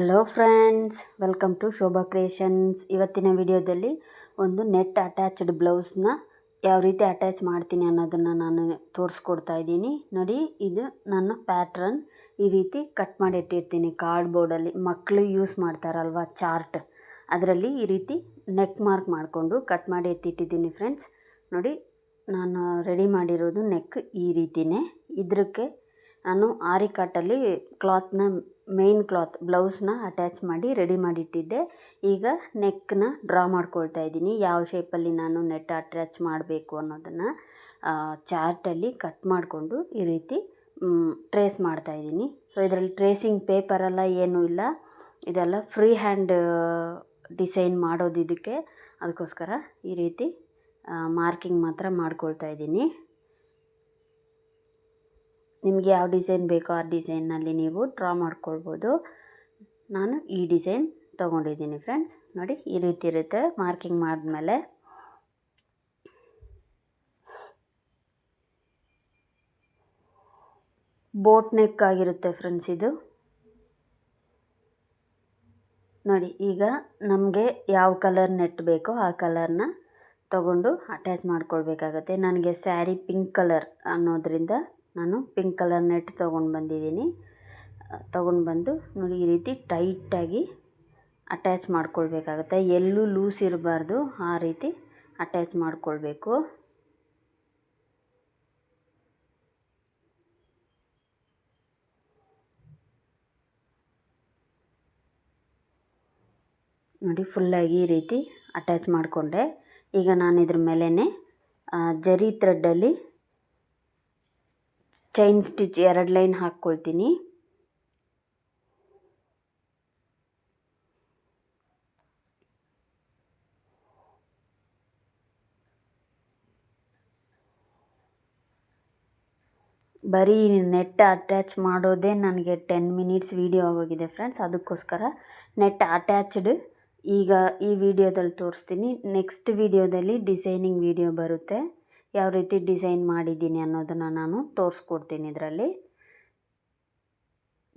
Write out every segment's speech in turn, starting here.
Hello friends welcome to Shobha creations ಇವತ್ತಿನ ವಿಡಿಯೋದಲ್ಲಿ ಒಂದು ನೆಟ್ ಅಟ್ಯಾಚ್ಡ್ ಬ್ಲೌಸ್ನ ಯಾವ ರೀತಿ ಅಟ್ಯಾಚ್ ಮಾಡ್ತೀನಿ ಅನ್ನೋದನ್ನು ನಾನು ತೋರಿಸ್ಕೊಡ್ತಾ ಇದ್ದೀನಿ. ನೋಡಿ, ಇದು ನನ್ನ ಪ್ಯಾಟ್ರನ್ ಈ ರೀತಿ ಕಟ್ ಮಾಡಿ ಇಟ್ಟಿರ್ತೀನಿ ಕಾರ್ಡ್ ಬೋರ್ಡಲ್ಲಿ ಮಕ್ಕಳು ಯೂಸ್ ಮಾಡ್ತಾರಲ್ವ ಚಾರ್ಟ್ ಅದರಲ್ಲಿ ಈ ರೀತಿ ನೆಕ್ ಮಾರ್ಕ್ ಮಾಡಿಕೊಂಡು ಕಟ್ ಮಾಡಿ ಎತ್ತಿಟ್ಟಿದ್ದೀನಿ ಫ್ರೆಂಡ್ಸ್ ನೋಡಿ, ನಾನು ರೆಡಿ ಮಾಡಿರೋದು ನೆಕ್ ಈ ರೀತಿಯೇ ಇದಕ್ಕೆ ನಾನು ಆರಿ ಕಟ್ಟಲ್ಲಿ ಕ್ಲಾತ್ನ ಮೇಯ್ನ್ ಕ್ಲಾತ್ ಬ್ಲೌಸ್ನ ಅಟ್ಯಾಚ್ ಮಾಡಿ ರೆಡಿ ಮಾಡಿಟ್ಟಿದ್ದೆ. ಈಗ ನೆಕ್ನ ಡ್ರಾ ಮಾಡ್ಕೊಳ್ತಾ ಇದ್ದೀನಿ. ಯಾವ ಶೇಪಲ್ಲಿ ನಾನು ನೆಟ್ ಅಟ್ಯಾಚ್ ಮಾಡಬೇಕು ಅನ್ನೋದನ್ನು ಚಾರ್ಟಲ್ಲಿ ಕಟ್ ಮಾಡಿಕೊಂಡು ಈ ರೀತಿ ಟ್ರೇಸ್ ಮಾಡ್ತಾ ಇದ್ದೀನಿ. ಸೊ ಇದರಲ್ಲಿ ಟ್ರೇಸಿಂಗ್ ಪೇಪರೆಲ್ಲ ಏನೂ ಇಲ್ಲ. ಇದೆಲ್ಲ ಫ್ರೀ ಹ್ಯಾಂಡ್ ಡಿಸೈನ್ ಮಾಡೋದು ಇದಕ್ಕೆ ಅದಕ್ಕೋಸ್ಕರ ಈ ರೀತಿ ಮಾರ್ಕಿಂಗ್ ಮಾತ್ರ ಮಾಡ್ಕೊಳ್ತಾ ಇದ್ದೀನಿ. ನಿಮಗೆ ಯಾವ ಡಿಸೈನ್ ಬೇಕೋ ಆ ಡಿಸೈನ್ನಲ್ಲಿ ನೀವು ಡ್ರಾ ಮಾಡ್ಕೊಳ್ಬೋದು. ನಾನು ಈ ಡಿಸೈನ್ ತೊಗೊಂಡಿದ್ದೀನಿ ಫ್ರೆಂಡ್ಸ್. ನೋಡಿ, ಈ ರೀತಿ ಇರುತ್ತೆ ಮಾರ್ಕಿಂಗ್ ಮಾಡಿದ್ಮೇಲೆ ಬೋಟ್ ನೆಕ್ ಆಗಿರುತ್ತೆ ಫ್ರೆಂಡ್ಸ್ ಇದು. ನೋಡಿ, ಈಗ ನಮಗೆ ಯಾವ ಕಲರ್ ನೆಟ್ ಬೇಕೋ ಆ ಕಲರ್ನ ತಗೊಂಡು ಅಟ್ಯಾಚ್ ಮಾಡ್ಕೊಳ್ಬೇಕಾಗತ್ತೆ. ನನಗೆ ಸ್ಯಾರಿ ಪಿಂಕ್ ಕಲರ್ ಅನ್ನೋದರಿಂದ ನಾನು ಪಿಂಕ್ ಕಲರ್ ನೆಟ್ ತೊಗೊಂಡು ಬಂದಿದ್ದೀನಿ. ತೊಗೊಂಡು ಬಂದು ನೋಡಿ ಈ ರೀತಿ ಟೈಟಾಗಿ ಅಟ್ಯಾಚ್ ಮಾಡ್ಕೊಳ್ಬೇಕಾಗತ್ತೆ. ಎಲ್ಲೂ ಲೂಸ್ ಇರಬಾರ್ದು, ಆ ರೀತಿ ಅಟ್ಯಾಚ್ ಮಾಡಿಕೊಳ್ಬೇಕು. ನೋಡಿ ಫುಲ್ಲಾಗಿ ಈ ರೀತಿ ಅಟ್ಯಾಚ್ ಮಾಡಿಕೊಂಡೆ. ಈಗ ನಾನು ಇದ್ರ ಮೇಲೇ ಜರಿ ಥ್ರೆಡ್ಡಲ್ಲಿ ಚೈನ್ ಸ್ಟಿಚ್ ಎರಡು ಲೈನ್ ಹಾಕ್ಕೊಳ್ತೀನಿ. ಬರೀ ನೆಟ್ ಅಟ್ಯಾಚ್ ಮಾಡೋದೇ ನನಗೆ ಟೆನ್ ಮಿನಿಟ್ಸ್ ವೀಡಿಯೋ ಆಗೋಗಿದೆ ಫ್ರೆಂಡ್ಸ್, ಅದಕ್ಕೋಸ್ಕರ ನೆಟ್ ಅಟ್ಯಾಚ್ಡ್. ಈಗ ಈ ವಿಡಿಯೋದಲ್ಲಿ ತೋರಿಸ್ತೀನಿ, ನೆಕ್ಸ್ಟ್ ವಿಡಿಯೋದಲ್ಲಿ ಡಿಸೈನಿಂಗ್ ವಿಡಿಯೋ ಬರುತ್ತೆ. ಯಾವ ರೀತಿ ಡಿಸೈನ್ ಮಾಡಿದ್ದೀನಿ ಅನ್ನೋದನ್ನು ನಾನು ತೋರಿಸ್ಕೊಡ್ತೀನಿ ಇದರಲ್ಲಿ.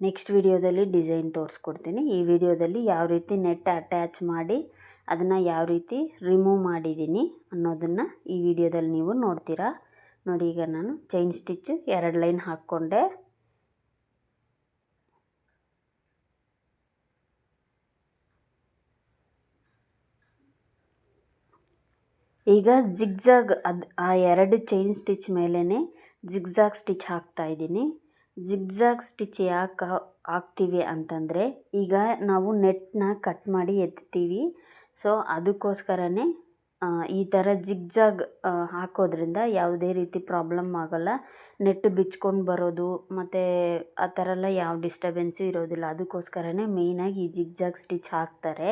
ನೆಕ್ಸ್ಟ್ ವಿಡಿಯೋದಲ್ಲಿ ಡಿಸೈನ್ ತೋರಿಸ್ಕೊಡ್ತೀನಿ. ಈ ವಿಡಿಯೋದಲ್ಲಿ ಯಾವ ರೀತಿ ನೆಟ್ ಅಟ್ಯಾಚ್ ಮಾಡಿ ಅದನ್ನು ಯಾವ ರೀತಿ ರಿಮೂವ್ ಮಾಡಿದ್ದೀನಿ ಅನ್ನೋದನ್ನು ಈ ವಿಡಿಯೋದಲ್ಲಿ ನೀವು ನೋಡ್ತೀರಾ. ನೋಡಿ ಈಗ ನಾನು ಚೈನ್ ಸ್ಟಿಚ್ ಎರಡು ಲೈನ್ ಹಾಕ್ಕೊಂಡೆ. ಈಗ ಜಿಗ್ಜಾಗ್ ಅದು ಆ ಎರಡು ಚೈನ್ ಸ್ಟಿಚ್ ಮೇಲೇ ಜಿಗ್ಜಾಗ್ ಸ್ಟಿಚ್ ಹಾಕ್ತಾ ಇದ್ದೀನಿ. ಜಿಗ್ಜಾಗ್ ಸ್ಟಿಚ್ ಯಾಕೆ ಹಾಕ್ತೀವಿ ಅಂತಂದರೆ ಈಗ ನಾವು ನೆಟ್ನ ಕಟ್ ಮಾಡಿ ಎತ್ತೀವಿ. ಸೊ ಅದಕ್ಕೋಸ್ಕರನೇ ಈ ಥರ ಜಿಗ್ಜಾಗ್ ಹಾಕೋದ್ರಿಂದ ಯಾವುದೇ ರೀತಿ ಪ್ರಾಬ್ಲಮ್ ಆಗೋಲ್ಲ. ನೆಟ್ ಬಿಚ್ಕೊಂಡು ಬರೋದು, ಮತ್ತು ಆ ಥರ ಎಲ್ಲ ಯಾವ ಡಿಸ್ಟಬೆನ್ಸು ಇರೋದಿಲ್ಲ. ಅದಕ್ಕೋಸ್ಕರನೇ ಮೇಯ್ನಾಗಿ ಈ ಜಿಗ್ಜಾಗ್ ಸ್ಟಿಚ್ ಹಾಕ್ತಾರೆ.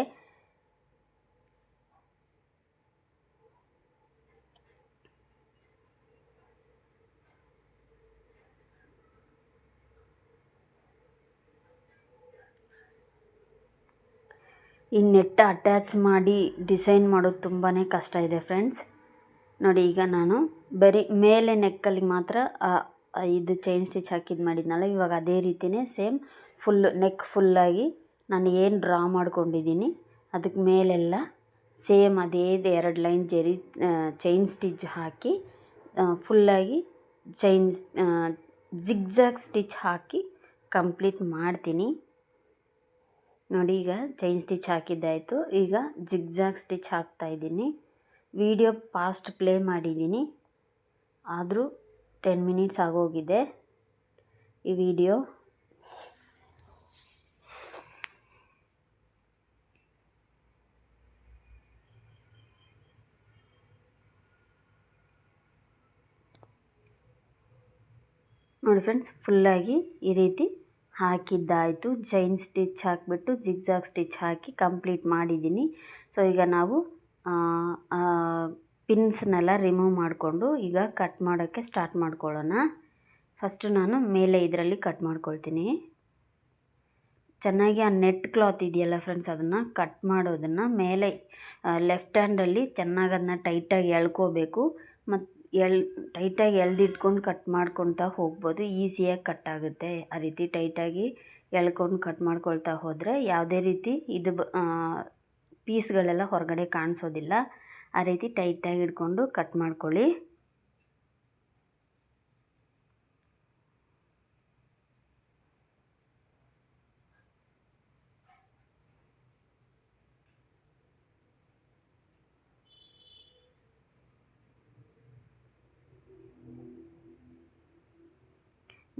ಈ ನೆಟ್ ಅಟ್ಯಾಚ್ ಮಾಡಿ ಡಿಸೈನ್ ಮಾಡೋದು ತುಂಬಾ ಕಷ್ಟ ಇದೆ ಫ್ರೆಂಡ್ಸ್ ನೋಡಿ, ಈಗ ನಾನು ಬರೀ ಮೇಲೆ ನೆಕ್ಕಲ್ಲಿ ಮಾತ್ರ ಇದು ಚೈನ್ ಸ್ಟಿಚ್ ಹಾಕಿದ್ದು ಮಾಡಿದ್ನಲ್ಲ, ಇವಾಗ ಅದೇ ರೀತಿಯೇ ಸೇಮ್ ಫುಲ್ ನೆಕ್ ಫುಲ್ಲಾಗಿ ನಾನು ಏನು ಡ್ರಾ ಮಾಡ್ಕೊಂಡಿದ್ದೀನಿ ಅದಕ್ಕೆ ಮೇಲೆಲ್ಲ ಸೇಮ್ ಅದೇ ಎರಡು ಲೈನ್ ಜರಿ ಚೈನ್ ಸ್ಟಿಚ್ ಹಾಕಿ ಫುಲ್ಲಾಗಿ ಚೈನ್ ಜಿಗ್ಜಾಗ್ ಸ್ಟಿಚ್ ಹಾಕಿ ಕಂಪ್ಲೀಟ್ ಮಾಡ್ತೀನಿ. ನೋಡಿ ಈಗ ಚೈನ್ ಸ್ಟಿಚ್ ಹಾಕಿದ್ದಾಯಿತು. ಈಗ ಜಿಗ್ಜಾಗ್ ಸ್ಟಿಚ್ ಹಾಕ್ತಾಯಿದ್ದೀನಿ ವಿಡಿಯೋ ಫಾಸ್ಟ್ ಪ್ಲೇ ಮಾಡಿದ್ದೀನಿ. ಆದರೂ ಟೆನ್ ಮಿನಿಟ್ಸ್ ಆಗೋಗಿದೆ ಈ ವಿಡಿಯೋ ನೋಡಿ ಫ್ರೆಂಡ್ಸ್ ಫುಲ್ಲಾಗಿ ಈ ರೀತಿ ಹಾಕಿದ್ದಾಯಿತು. ಚೈನ್ ಸ್ಟಿಚ್ ಹಾಕಿಬಿಟ್ಟು ಜಿಗ್ಜಾಗ್ ಸ್ಟಿಚ್ ಹಾಕಿ ಕಂಪ್ಲೀಟ್ ಮಾಡಿದ್ದೀನಿ. ಸೊ, ಈಗ ನಾವು ಪಿನ್ಸ್ನೆಲ್ಲ ರಿಮೂವ್ ಮಾಡಿಕೊಂಡು ಈಗ ಕಟ್ ಮಾಡೋಕ್ಕೆ ಸ್ಟಾರ್ಟ್ ಮಾಡ್ಕೊಳ್ಳೋಣ. ಫಸ್ಟು ನಾನು ಮೇಲೆ ಇದರಲ್ಲಿ ಕಟ್ ಮಾಡ್ಕೊಳ್ತೀನಿ. ಚೆನ್ನಾಗಿ ಆ ನೆಟ್ ಕ್ಲಾತ್ ಇದೆಯಲ್ಲ ಫ್ರೆಂಡ್ಸ್, ಅದನ್ನು ಕಟ್ ಮಾಡೋದನ್ನು ಮೇಲೆ ಲೆಫ್ಟ್ ಹ್ಯಾಂಡಲ್ಲಿ ಚೆನ್ನಾಗಿ ಅದನ್ನ ಟೈಟಾಗಿ ಎಳ್ಕೋಬೇಕು. ಮತ್ತು ಎಳ್, ಟೈಟಾಗಿ ಎಳ್ದಿಟ್ಕೊಂಡು ಕಟ್ ಮಾಡ್ಕೊತಾ ಹೋಗ್ಬೋದು. ಈಸಿಯಾಗಿ ಕಟ್ ಆಗುತ್ತೆ. ಆ ರೀತಿ ಟೈಟಾಗಿ ಎಳ್ಕೊಂಡು ಕಟ್ ಮಾಡ್ಕೊಳ್ತಾ ಹೋದರೆ ಯಾವುದೇ ರೀತಿ ಇದು ಪೀಸ್ಗಳೆಲ್ಲ ಹೊರಗಡೆ ಕಾಣಿಸೋದಿಲ್ಲ. ಆ ರೀತಿ ಟೈಟಾಗಿ ಹಿಡ್ಕೊಂಡು ಕಟ್ ಮಾಡ್ಕೊಳ್ಳಿ.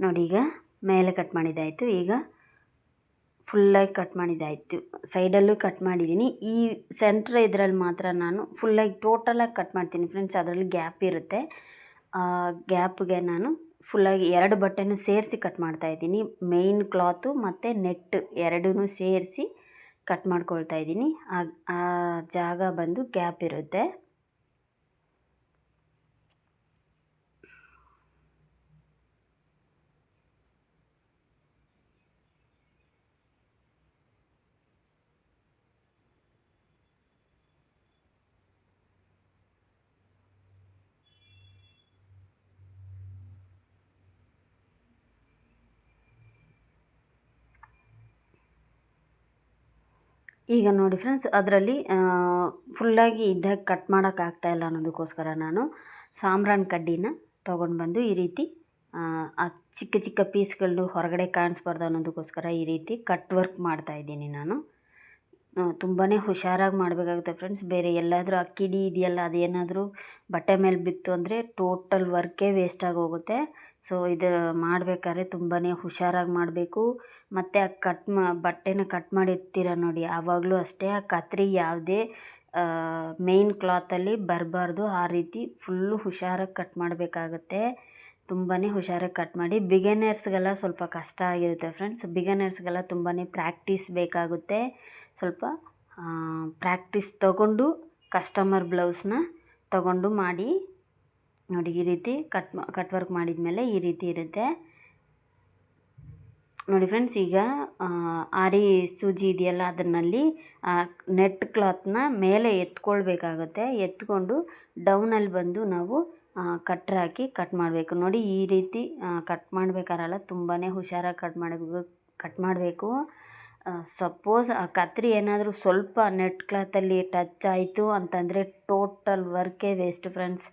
ನೋಡಿ ಈಗ ಮೇಲೆ ಕಟ್ ಮಾಡಿದ್ದಾಯಿತು. ಈಗ ಫುಲ್ಲಾಗಿ ಕಟ್ ಮಾಡಿದ್ದಾಯಿತು. ಸೈಡಲ್ಲೂ ಕಟ್ ಮಾಡಿದ್ದೀನಿ. ಈ ಸೆಂಟ್ರ್ ಇದರಲ್ಲಿ ಮಾತ್ರ ನಾನು ಫುಲ್ಲಾಗಿ ಟೋಟಲಾಗಿ ಕಟ್ ಮಾಡ್ತೀನಿ ಫ್ರೆಂಡ್ಸ್ ಅದರಲ್ಲಿ ಗ್ಯಾಪ್ ಇರುತ್ತೆ. ಆ ಗ್ಯಾಪ್ಗೆ ನಾನು ಫುಲ್ಲಾಗಿ ಎರಡು ಬಟ್ಟೆನೂ ಸೇರಿಸಿ ಕಟ್ ಮಾಡ್ತಾಯಿದ್ದೀನಿ ಮೇಯ್ನ್ ಕ್ಲಾತು ಮತ್ತು ನೆಟ್ ಎರಡೂ ಸೇರಿಸಿ ಕಟ್ ಮಾಡ್ಕೊಳ್ತಾ ಇದ್ದೀನಿ. ಆ ಜಾಗ ಬಂದು ಗ್ಯಾಪ್ ಇರುತ್ತೆ. ಈಗ ನೋಡಿ ಫ್ರೆಂಡ್ಸ್ ಅದರಲ್ಲಿ ಫುಲ್ಲಾಗಿ ಇದ್ದಾಗ ಕಟ್ ಮಾಡೋಕ್ಕಾಗ್ತಾಯಿಲ್ಲ ಅನ್ನೋದಕ್ಕೋಸ್ಕರ ನಾನು ಸಾಂಬ್ರಾಣಿ ಕಡ್ಡಿನ ತೊಗೊಂಡು ಬಂದು ಈ ರೀತಿ, ಆ ಚಿಕ್ಕ ಚಿಕ್ಕ ಪೀಸ್ಗಳನ್ನು ಹೊರಗಡೆ ಕಾಣಿಸ್ಬಾರ್ದು ಅನ್ನೋದಕ್ಕೋಸ್ಕರ ಈ ರೀತಿ ಕಟ್ ವರ್ಕ್ ಮಾಡ್ತಾ ಇದ್ದೀನಿ ನಾನು. ತುಂಬಾ ಹುಷಾರಾಗಿ ಮಾಡಬೇಕಾಗುತ್ತೆ ಫ್ರೆಂಡ್ಸ್ ಬೇರೆ ಎಲ್ಲಾದರೂ ಅಕ್ಕಿಡಿ ಇದೆಯಲ್ಲ, ಅದೇನಾದರೂ ಬಟ್ಟೆ ಮೇಲೆ ಬಿತ್ತು ಅಂದರೆ ಟೋಟಲ್ ವರ್ಕೇ ವೇಸ್ಟಾಗಿ ಹೋಗುತ್ತೆ. ಸೊ ಇದು ಮಾಡ್ಬೇಕಾದ್ರೆ ತುಂಬಾ ಹುಷಾರಾಗಿ ಮಾಡಬೇಕು. ಮತ್ತು ಆ ಕಟ್ ಮಾ, ಬಟ್ಟೆನ ಕಟ್ ಮಾಡಿರ್ತೀರ ನೋಡಿ, ಆವಾಗಲೂ ಅಷ್ಟೇ ಆ ಕತ್ರಿ ಯಾವುದೇ ಮೇಯ್ನ್ ಕ್ಲಾತಲ್ಲಿ ಬರಬಾರ್ದು. ಆ ರೀತಿ ಫುಲ್ಲು ಹುಷಾರಾಗಿ ಕಟ್ ಮಾಡಬೇಕಾಗತ್ತೆ. ತುಂಬಾ ಹುಷಾರಾಗಿ ಕಟ್ ಮಾಡಿ. ಬಿಗಿನರ್ಸ್ಗೆಲ್ಲ ಸ್ವಲ್ಪ ಕಷ್ಟ ಆಗಿರುತ್ತೆ ಫ್ರೆಂಡ್ಸ್ ಬಿಗಿನರ್ಸ್ಗೆಲ್ಲ ತುಂಬಾ ಪ್ರಾಕ್ಟೀಸ್ ಬೇಕಾಗುತ್ತೆ. ಸ್ವಲ್ಪ ಪ್ರಾಕ್ಟೀಸ್ ತಗೊಂಡು ಕಸ್ಟಮರ್ ಬ್ಲೌಸ್ನ ತಗೊಂಡು ಮಾಡಿ ನೋಡಿ ಈ ರೀತಿ ಕಟ್ ಕಟ್ ವರ್ಕ್ ಮಾಡಿದ ಮೇಲೆ ಈ ರೀತಿ ಇರುತ್ತೆ. ನೋಡಿ ಫ್ರೆಂಡ್ಸ್, ಈಗ ಆರಿ ಸೂಜಿ ಇದೆಯಲ್ಲ ಅದರಲ್ಲಿ ನೆಟ್ ಕ್ಲಾತ್ನ ಮೇಲೆ ಎತ್ಕೊಳ್ಬೇಕಾಗುತ್ತೆ. ಎತ್ಕೊಂಡು ಡೌನಲ್ಲಿ ಬಂದು ನಾವು ಕಟ್ರ್ ಹಾಕಿ ಕಟ್ ಮಾಡಬೇಕು. ನೋಡಿ ಈ ರೀತಿ ಕಟ್ ಮಾಡಬೇಕಾರಲ್ಲ ತುಂಬಾ ಹುಷಾರಾಗಿ ಕಟ್ ಮಾಡಬೇಕು ಕಟ್ ಮಾಡಬೇಕು. ಸಪೋಸ್, ಆ, ಕತ್ರಿ ಏನಾದರೂ ಸ್ವಲ್ಪ ನೆಟ್ ಕ್ಲಾತಲ್ಲಿ ಟಚ್ ಆಯಿತು ಅಂತಂದರೆ ಟೋಟಲ್ ವರ್ಕೇ ವೇಸ್ಟ್ ಫ್ರೆಂಡ್ಸ್.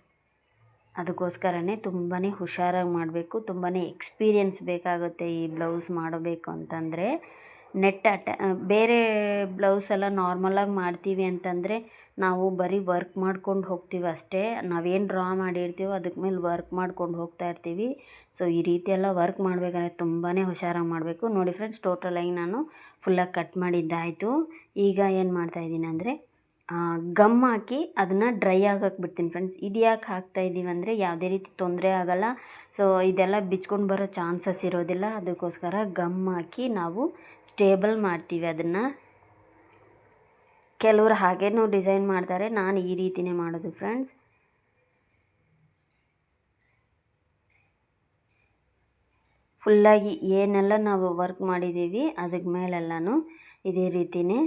ಅದಕ್ಕೋಸ್ಕರನೇ ತುಂಬಾ ಹುಷಾರಾಗಿ ಮಾಡಬೇಕು ತುಂಬಾ ಎಕ್ಸ್ಪೀರಿಯನ್ಸ್ ಬೇಕಾಗುತ್ತೆ ಈ ಬ್ಲೌಸ್ ಮಾಡಬೇಕು ಅಂತಂದರೆ. ನೆಟ್ ಅಟ್ಯಾ ಬೇರೆ ಬ್ಲೌಸೆಲ್ಲ ನಾರ್ಮಲಾಗಿ ಮಾಡ್ತೀವಿ ಅಂತಂದರೆ ನಾವು ಬರೀ ವರ್ಕ್ ಮಾಡ್ಕೊಂಡು ಹೋಗ್ತೀವಿ ಅಷ್ಟೇ. ನಾವೇನು ಡ್ರಾ ಮಾಡಿರ್ತೀವೋ ಅದಕ್ಕೆ ಮೇಲೆ ವರ್ಕ್ ಮಾಡ್ಕೊಂಡು ಹೋಗ್ತಾ ಇರ್ತೀವಿ. ಸೊ, ಈ ರೀತಿ ಎಲ್ಲ ವರ್ಕ್ ಮಾಡಬೇಕಾದ್ರೆ ತುಂಬಾ ಹುಷಾರಾಗಿ ಮಾಡಬೇಕು. ನೋಡಿ ಫ್ರೆಂಡ್ಸ್ ಟೋಟಲಾಗಿ ನಾನು ಫುಲ್ಲಾಗಿ ಕಟ್ ಮಾಡಿದ್ದಾಯಿತು. ಈಗ ಏನು ಮಾಡ್ತಾಯಿದ್ದೀನಿ ಅಂದರೆ ಗಮ್ ಹಾಕಿ ಅದನ್ನು ಡ್ರೈ ಆಗಕ್ಕೆ ಬಿಡ್ತೀನಿ ಫ್ರೆಂಡ್ಸ್. ಇದು ಯಾಕೆ ಹಾಕ್ತಾ ಇದ್ದೀವಿ ಅಂದರೆ ಯಾವುದೇ ರೀತಿ ತೊಂದರೆ ಆಗೋಲ್ಲ. ಸೊ ಇದೆಲ್ಲ ಬಿಚ್ಕೊಂಡು ಬರೋ ಚಾನ್ಸಸ್ ಇರೋದಿಲ್ಲ. ಅದಕ್ಕೋಸ್ಕರ ಗಮ್ ಹಾಕಿ ನಾವು ಸ್ಟೇಬಲ್ ಮಾಡ್ತೀವಿ ಅದನ್ನು. ಕೆಲವರು ಹಾಗೇನೂ ಡಿಸೈನ್ ಮಾಡ್ತಾರೆ. ನಾನು ಈ ರೀತಿಯೇ ಮಾಡೋದು ಫ್ರೆಂಡ್ಸ್. ಫುಲ್ಲಾಗಿ ಏನೆಲ್ಲ ನಾವು ವರ್ಕ್ ಮಾಡಿದ್ದೀವಿ ಅದಕ್ಕೆ ಮೇಲೆಲ್ಲನೂ ಇದೇ ರೀತಿಯೇ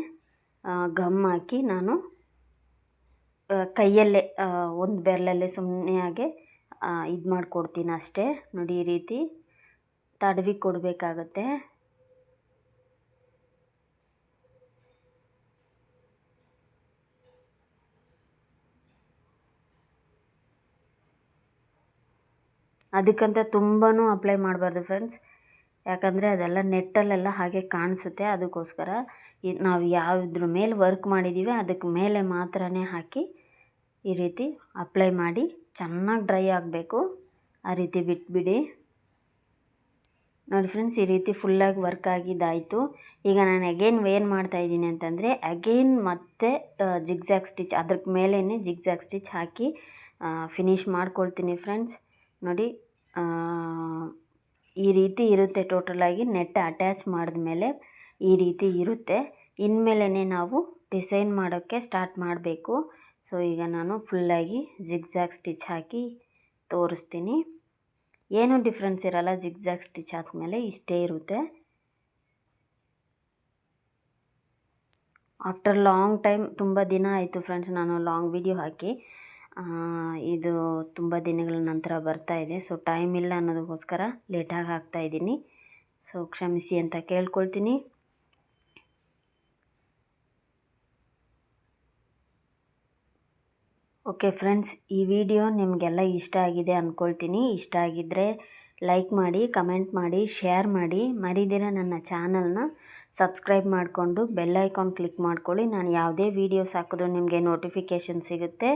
ಗಮ್ ಹಾಕಿ ನಾನು ಕೈಯಲ್ಲೇ ಒಂದು ಬೆರಳಲ್ಲೇ ಸುಮ್ಮನೆ ಹಾಗೆ ಇದು ಮಾಡಿಕೊಡ್ತೀನಿ ಅಷ್ಟೇ. ನೋಡಿ ಈ ರೀತಿ ತಡವಿ ಕೊಡಬೇಕಾಗತ್ತೆ. ಅದಕ್ಕಂತ ತುಂಬಾ ಅಪ್ಲೈ ಮಾಡಬಾರ್ದು ಫ್ರೆಂಡ್ಸ್ ಯಾಕಂದರೆ ಅದೆಲ್ಲ ನೆಟ್ಟಲ್ಲೆಲ್ಲ ಹಾಗೆ ಕಾಣಿಸುತ್ತೆ. ಅದಕ್ಕೋಸ್ಕರ ಇದು ನಾವು ಯಾವುದ್ರ ಮೇಲೆ ವರ್ಕ್ ಮಾಡಿದ್ದೀವಿ ಅದಕ್ಕೆ ಮೇಲೆ ಮಾತ್ರನೇ ಹಾಕಿ ಈ ರೀತಿ ಅಪ್ಲೈ ಮಾಡಿ ಚೆನ್ನಾಗಿ ಡ್ರೈ ಆಗಬೇಕು. ಆ ರೀತಿ ಬಿಟ್ಬಿಡಿ. ನೋಡಿ ಫ್ರೆಂಡ್ಸ್ ಈ ರೀತಿ ಫುಲ್ಲಾಗಿ ವರ್ಕ್ ಆಗಿದ್ದಾಯಿತು. ಈಗ ನಾನು ಅಗೇನ್ ಏನು ಮಾಡ್ತಾಯಿದ್ದೀನಿ ಅಂತಂದರೆ ಅಗೇನ್ ಮತ್ತೆ ಜಿಗ್ಜ್ಯಾಗ್ ಸ್ಟಿಚ್ ಅದ್ರ ಮೇಲೇ ಜಿಗ್ಜ್ಯಾಗ್ ಸ್ಟಿಚ್ ಹಾಕಿ ಫಿನಿಶ್ ಮಾಡ್ಕೊಳ್ತೀನಿ ಫ್ರೆಂಡ್ಸ್ ನೋಡಿ ಈ ರೀತಿ ಇರುತ್ತೆ ಟೋಟಲಾಗಿ ನೆಟ್ ಅಟ್ಯಾಚ್ ಮಾಡಿದ ಮೇಲೆ ಈ ರೀತಿ ಇರುತ್ತೆ. ಇನ್ಮೇಲೇ ನಾವು ಡಿಸೈನ್ ಮಾಡೋಕ್ಕೆ ಸ್ಟಾರ್ಟ್ ಮಾಡಬೇಕು. ಸೊ ಈಗ ನಾನು ಫುಲ್ಲಾಗಿ ಜಿಗ್ಜ್ಯಾಗ್ ಸ್ಟಿಚ್ ಹಾಕಿ ತೋರಿಸ್ತೀನಿ. ಏನೂ ಡಿಫ್ರೆನ್ಸ್ ಇರಲ್ಲ ಜಿಗ್ಜ್ಯಾಗ್ ಸ್ಟಿಚ್ ಹಾಕಿದ್ಮೇಲೆ ಇಷ್ಟೇ ಇರುತ್ತೆ. ಆಫ್ಟರ್ ಲಾಂಗ್ ಟೈಮ್ ತುಂಬ ದಿನ ಆಯಿತು ಫ್ರೆಂಡ್ಸ್ ನಾನು ಲಾಂಗ್ ವಿಡಿಯೋ ಹಾಕಿ. ಇದು ತುಂಬ ದಿನಗಳ ನಂತರ ಬರ್ತಾ ಇದೆ. ಸೊ ಟೈಮ್ ಇಲ್ಲ ಅನ್ನೋದಕ್ಕೋಸ್ಕರ ಲೇಟಾಗಿ ಹಾಕ್ತಾ ಇದ್ದೀನಿ. ಸೊ ಕ್ಷಮಿಸಿ ಅಂತ ಕೇಳ್ಕೊಳ್ತೀನಿ. ಓಕೆ ಫ್ರೆಂಡ್ಸ್ ಈ ವಿಡಿಯೋ ನಿಮಗೆಲ್ಲ ಇಷ್ಟ ಆಗಿದೆ ಅಂದ್ಕೊಳ್ತೀನಿ ಇಷ್ಟ ಆಗಿದ್ದರೆ ಲೈಕ್ ಮಾಡಿ ಕಮೆಂಟ್ ಮಾಡಿ ಶೇರ್ ಮಾಡಿ. ಮರಿದಿರ ನನ್ನ ಚಾನಲ್ನ ಸಬ್ಸ್ಕ್ರೈಬ್ ಮಾಡಿಕೊಂಡು ಬೆಲ್ ಐಕಾನ್ ಕ್ಲಿಕ್ ಮಾಡ್ಕೊಳ್ಳಿ. ನಾನು ಯಾವುದೇ ವೀಡಿಯೋಸ್ ಹಾಕಿದ್ರು ನಿಮಗೆ ನೋಟಿಫಿಕೇಷನ್ ಸಿಗುತ್ತೆ.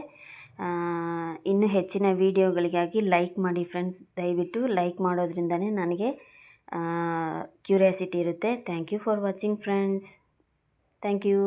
ಇನ್ನೂ ಹೆಚ್ಚಿನ ವೀಡಿಯೋಗಳಿಗಾಗಿ ಲೈಕ್ ಮಾಡಿ ಫ್ರೆಂಡ್ಸ್. ದಯವಿಟ್ಟು ಲೈಕ್ ಮಾಡೋದ್ರಿಂದನೇ ನನಗೆ ಕ್ಯೂರಿಯಾಸಿಟಿ ಇರುತ್ತೆ. Thank you for watching friends. Thank you.